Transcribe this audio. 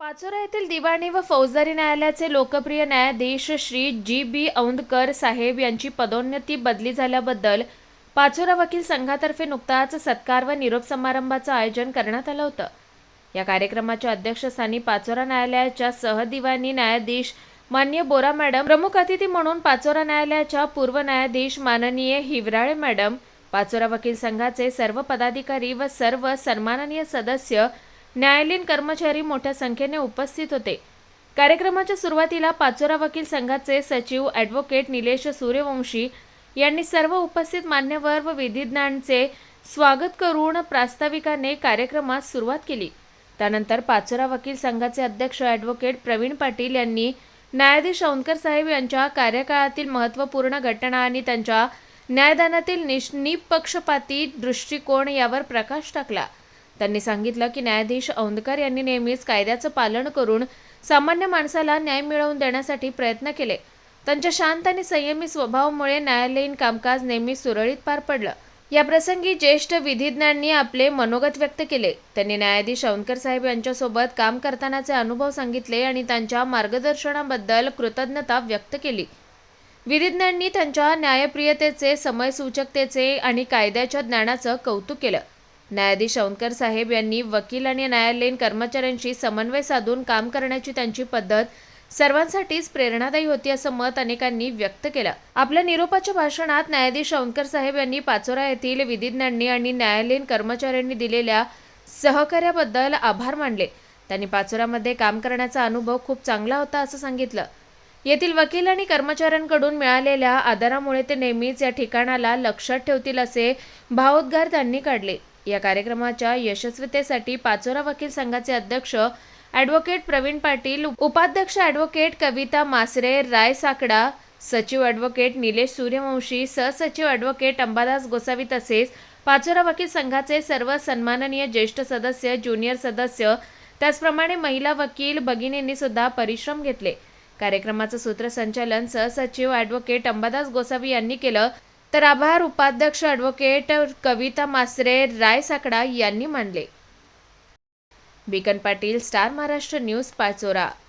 पाचोरा येथील दिवाणी व फौजदारी न्यायालयाचे लोकप्रिय न्यायाधीश श्री जी बी औंदकर साहेब यांची पदोन्नती बदली झाल्याबद्दल पाचोरा वकील संघातर्फे नुकताच सत्कार व निरोप समारंभाचं आयोजन करण्यात आलं होतं. या कार्यक्रमाच्या अध्यक्षस्थानी पाचोरा न्यायालयाच्या सहदिवाणी न्यायाधीश मान्य बोरा मॅडम प्रमुख अतिथी म्हणून पाचोरा न्यायालयाच्या पूर्व न्यायाधीश माननीय हिवराळे मॅडम पाचोरा वकील संघाचे सर्व पदाधिकारी व सर्व सन्माननीय सदस्य न्यायालयीन कर्मचारी मोठ्या संख्येने उपस्थित होते. कार्यक्रमाच्या सुरुवातीला पाचोरा वकील संघाचे सचिव ॲडव्होकेट निलेश सूर्यवंशी यांनी सर्व उपस्थित मान्यवर व विधिज्ञांचे स्वागत करून प्रास्ताविकाने कार्यक्रमास सुरुवात केली. त्यानंतर पाचोरा वकील संघाचे अध्यक्ष ॲडव्होकेट प्रवीण पाटील यांनी न्यायाधीश औंदकर साहेब यांच्या कार्यकाळातील महत्त्वपूर्ण घटना आणि त्यांच्या न्यायदानातील निष निपक्षपाती दृष्टिकोन यावर प्रकाश टाकला. त्यांनी सांगितलं की न्यायाधीश औंदकर यांनी नेहमीच कायद्याचं पालन करून सामान्य माणसाला न्याय मिळवून देण्यासाठी प्रयत्न केले. त्यांच्या शांत आणि संयमी स्वभावामुळे न्यायालयीन कामकाज नेहमी सुरळीत पार पडलं. या प्रसंगी ज्येष्ठ विधिज्ञांनी आपले मनोगत व्यक्त केले. त्यांनी न्यायाधीश औंदकर साहेब यांच्यासोबत काम करतानाचे अनुभव सांगितले आणि त्यांच्या मार्गदर्शनाबद्दल कृतज्ञता व्यक्त केली. विधिज्ञांनी त्यांच्या न्यायप्रियतेचे समयसूचकतेचे आणि कायद्याच्या ज्ञानाचं कौतुक केलं. न्यायाधीश औंदकर साहेब यांनी वकील आणि न्यायालयीन कर्मचाऱ्यांशी समन्वय साधून काम करण्याची त्यांची पद्धत सर्वांसाठीच प्रेरणादायी होती असं मत अनेकांनी व्यक्त केलं. आपल्या निरोपाच्या भाषणात न्यायाधीश औंदकर साहेब यांनी पाचोरा येथील विधिज्ञांनी आणि न्यायालयीन कर्मचाऱ्यांनी दिलेल्या सहकार्याबद्दल आभार मानले. त्यांनी पाचोऱ्यामध्ये काम करण्याचा अनुभव खूप चांगला होता असं सांगितलं. येथील वकील आणि कर्मचाऱ्यांकडून मिळालेल्या आदरामुळे ते नेहमीच या ठिकाणाला लक्षात ठेवतील असे भावोद्गार त्यांनी काढले. या कार्यक्रमाच्या यशस्वीतेसाठी पाचोरा वकील संघाचे अध्यक्ष ॲडव्होकेट प्रवीण पाटील उपाध्यक्ष ॲडव्होकेट कविता मासरे राय साकडा सचिव ॲडव्होकेट निलेश सूर्यवंशी सहसचिव ॲडव्होकेट अंबादास गोसावी तसेच पाचोरा वकील संघाचे सर्व सन्माननीय ज्येष्ठ सदस्य ज्युनियर सदस्य त्याचप्रमाणे महिला वकील भगिनींनी सुद्धा परिश्रम घेतले. कार्यक्रमाचं सूत्रसंचालन सहसचिव ॲडव्होकेट अंबादास गोसावी यांनी केलं. तर आभार उपाध्यक्ष ॲडव्होकेट कविता मासरे राय साकडा यांनी मांडले. Bikan Patil star Maharashtra news Pachora.